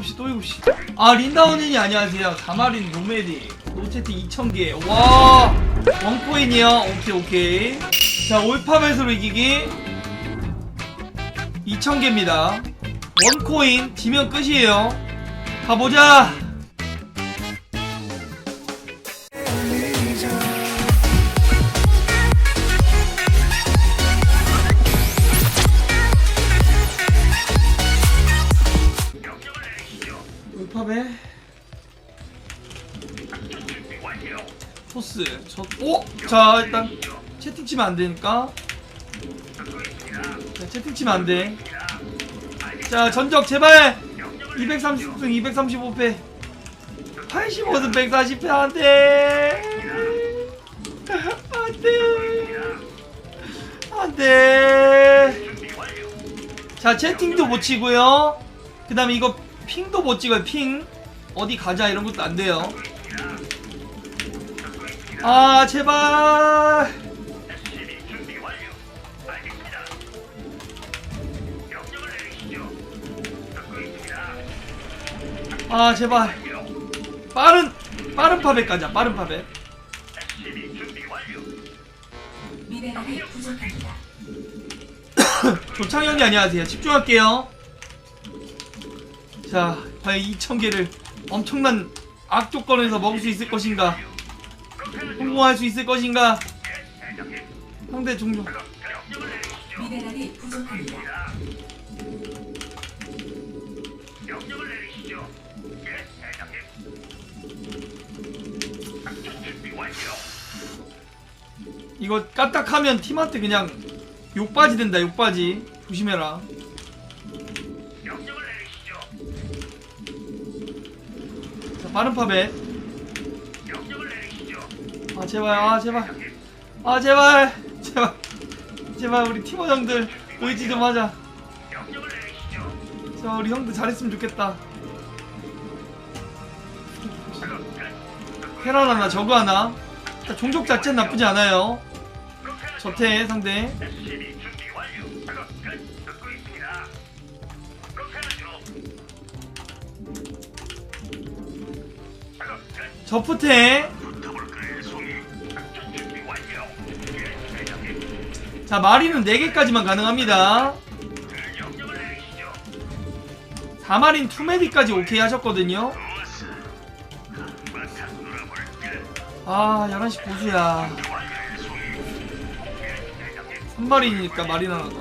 7시 또 7시. 아 린다운이 안녕하세요. 자마린 노메디 노채팅 2000개. 와! 원코인이요? 오케이 오케이. 자 올파벳으로 이기기. 2000개입니다. 원코인 지면 끝이에요. 가보자 자 일단 채팅 치면 안 되니까. 자, 채팅 치면 안돼. 자 전적 제발! 230승 235패. 85승 140패 안돼. 안돼. 안돼. 자 채팅도 못 치고요. 그 다음에 이거 핑도 못 찍어요 핑. 어디 가자 이런 것도 안 돼요 아 제발. 아 제발. 빠른 빠른 파벳 가자 빠른 파벳 미네랄이 부족합니다. 조창현이 안녕하세요. 집중할게요. 자 과연 2000개를 엄청난 악조건에서 먹을 수 있을 것인가 성공할 수 있을 것인가? 상대 종족 미네랄이 부족합니다. 이거 까딱하면 팀한테 그냥 욕바지 된다 욕바지 조심해라. 자 빠른 파벳 아 제발 아 제발. 아 제발 제발. 제발 우리 팀원 형들 의지 좀 하자. 자 우리 형들 잘했으면 좋겠다. 테란 하나 저거 하나. 자, 종족 자체는 나쁘지 않아요. 저태 상대. 저프테 자 마리는 4개까지만 가능합니다. 4마린 2메디까지 오케이 하셨거든요. 아 11시 고수야. 3마린이니까 마린 하나 더.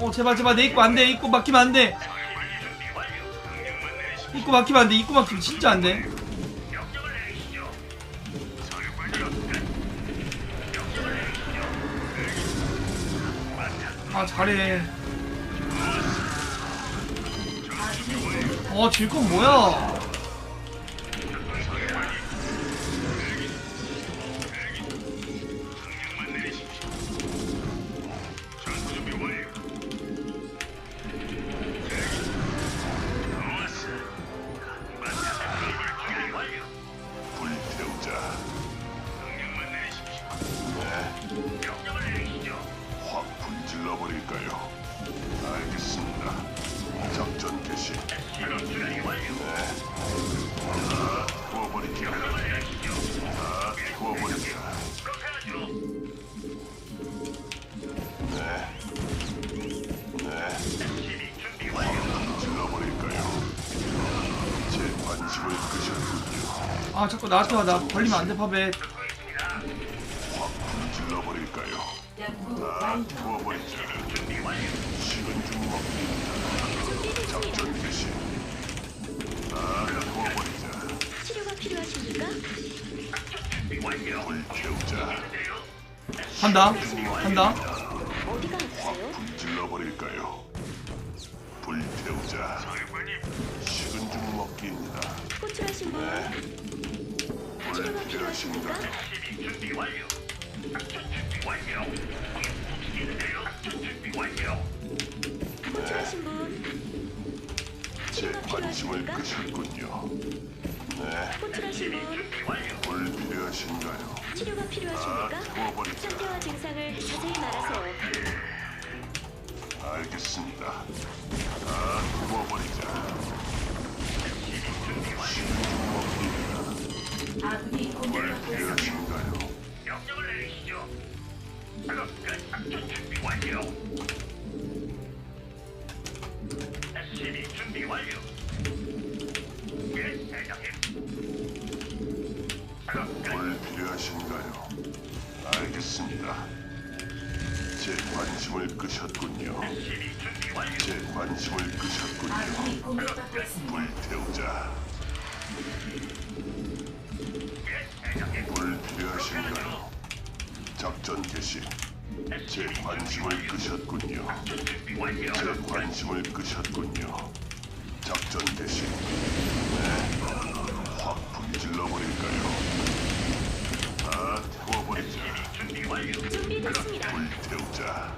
어 제발 제발. 내 입구 안 돼. 입구 막히면 안 돼. 입구 막히면 안 돼. 입구 막히면 진짜 안 돼 아 잘해 어 질건 뭐야 버릴까요? 알겠습니다. 작전 개시. 네. 다 구워버리자. 네. 네. 아 자꾸 나한테 와나 걸리면 안돼 파벳 질러버릴까요? 연구 다 필요 어디가 아프세요? 불질러버릴까요? 불태우자. 식은 죽 먹기입니다. 호출하신 분 네. 치료가 필요하십니까? 불필요 하신가? 호출하신 분제 관심을 끄셨군요. 네. 호출하신 분 불필요하신가요? 치료가 다 필요하십니까? 구워버리자. 상태와 증상을 자세히 말하세요. 알겠습니다. 다 태워버리자. 식은 죽 먹기입니다. 아군이 공격받고 있습니다. 필요하신가요? 명령을 내리시죠. 작업 끝. 작전 준비 완료. 뭘 필요하신가요? 알겠습니다. 제 관심을 끄셨군요. 제 관심을 끄셨군요. 아군이 공격받고 있습니다. 불태우자. 예, 대장님. 뭘 필요하신가요? 작전 개시. 제 관심을 끄셨군요. 제 관심을 끄셨군요. 작전 개시. 네. 확 불질러 버릴까요? 준비. 준비됐습니다.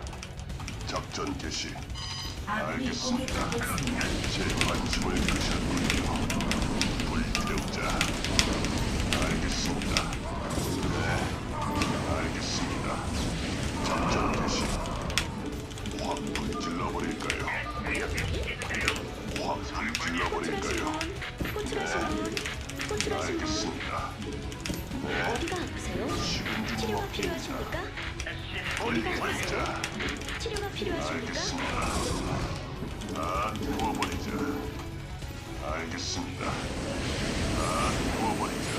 작전 개시. 아군이 알겠습니다. 공격받고 있습니다. 제 관심을 끄셨군요. 불태우자. 알겠습니다. 네, 알겠습니다. 작전 개시. 확 불질러 버릴까요? 확 불질러 버릴까요? 네. 치료가 필요하십니까? 치료가 필요하십니까? 다 누워버리자. 알겠습니다. 다 누워버리자.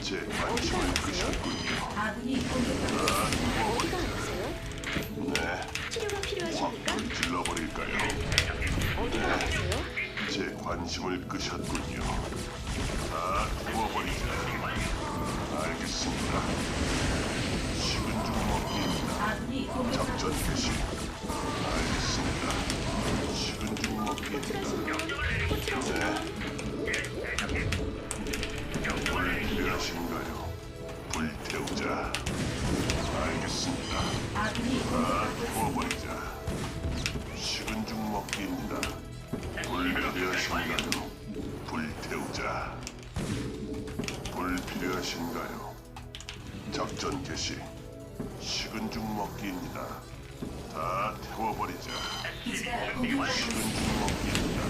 제 관심을 끄셨군요. 아군이 공격받고 누워버리자. 네, 치료가 필요하십니까? 질러버릴까요? 네. 제 관심을 끄셨군요. 다 누워버리자. 알겠습니다. 불 필요하신가요? 워버리자. 기지가 식은 공격받고 죽 먹기입니다.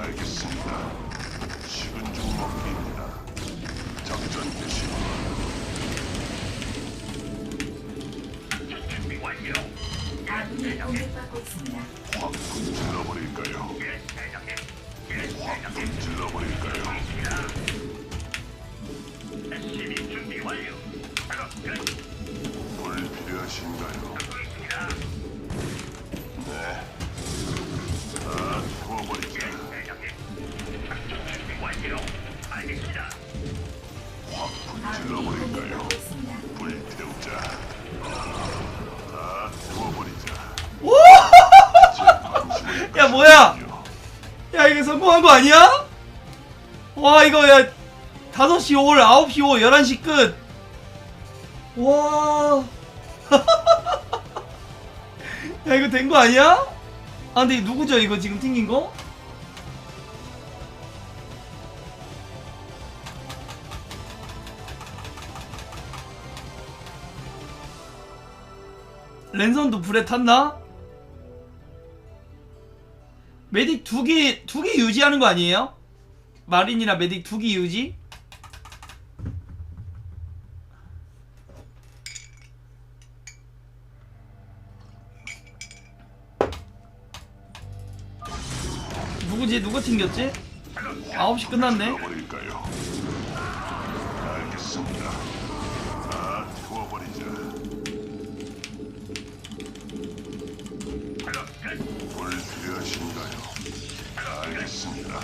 알겠습니다. 식은 죽 먹기입니다. 작전 개시. 작전 준비 완료. 아군이 공격받고 있습니다. 확 불질러버릴까요? 예, 대장님. 예, 확 불질러버릴까요? SCB 준비 완료. 물 필요하신가요? 뭐야? 야 이게 성공한 거 아니야? 와 이거 야 5시 5월 9시 5 11시 끝 와. 야 이거 된 거 아니야? 아 근데 누구죠 이거 지금 튕긴 거? 랜선도 불에 탔나? 메딕 두 개, 두 개 유지하는 거 아니에요? 마린이나 메딕 두 개 유지? 누구지? 누가 튕겼지? 9시 끝났네? 알겠습니다. 다 태워버리자. 불 필요하신가요? 알겠습니다.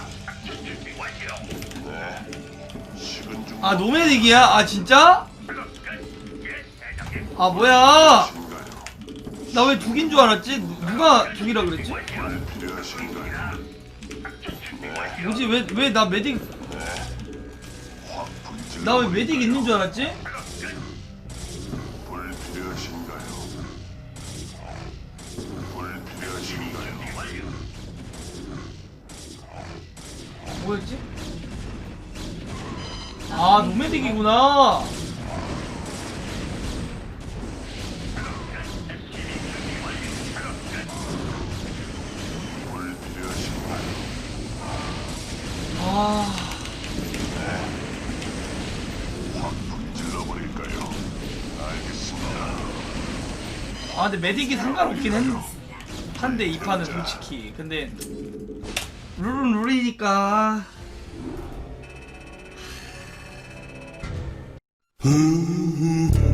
네. 식은 아 노메딕이야? 아 진짜? 아 뭐야? 나왜두 개인 줄 알았지? 누- 누가 두 개라 그랬지? 불 필요하신가요? 네. 뭐지 왜 왜 나 메딕. 나 왜 메딕 있는 줄 알았지? 뭐였지? 아 노메딕이구나 아. 근데 메딕이 상관없긴 했, 한데 이 판은 솔직히 근데 룰은 룰이니까 음, 음, 음.